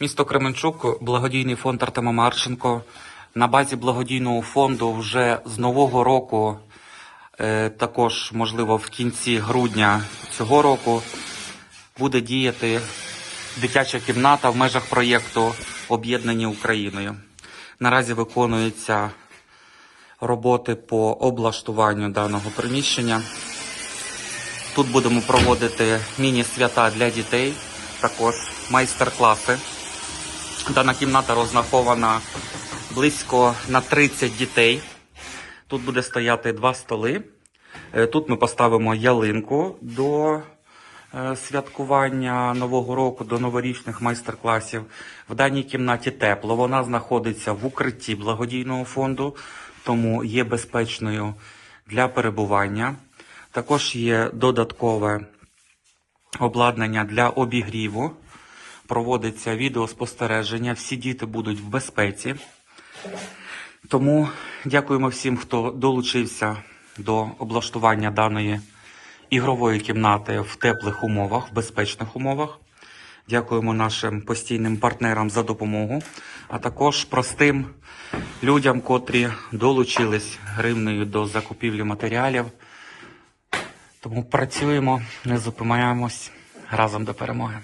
Місто Кременчук, благодійний фонд Артема Марченко. На базі благодійного фонду вже з нового року, е, також можливо в кінці грудня цього року, буде діяти дитяча кімната в межах проєкту Об'єднані Україною. Наразі виконуються роботи по облаштуванню даного приміщення. Тут будемо проводити міні-свята для дітей, також майстер-класи. Дана кімната розрахована близько на 30 дітей. Тут буде стояти два столи. Е, Тут ми поставимо ялинку до е, святкування Нового року, до новорічних майстер-класів. В даній кімнаті тепло. Вона знаходиться в укритті благодійного фонду, тому є безпечною для перебування. Також є додаткове обладнання для обігріву. Проводиться відеоспостереження. Всі діти будуть в безпеці. Тому дякуємо всім, хто долучився до облаштування даної ігрової кімнати в теплих умовах, в безпечних умовах. Дякуємо нашим постійним партнерам за допомогу, а також простим людям, котрі долучились гривнею до закупівлі матеріалів. Тому працюємо, не зупиняємось разом до перемоги.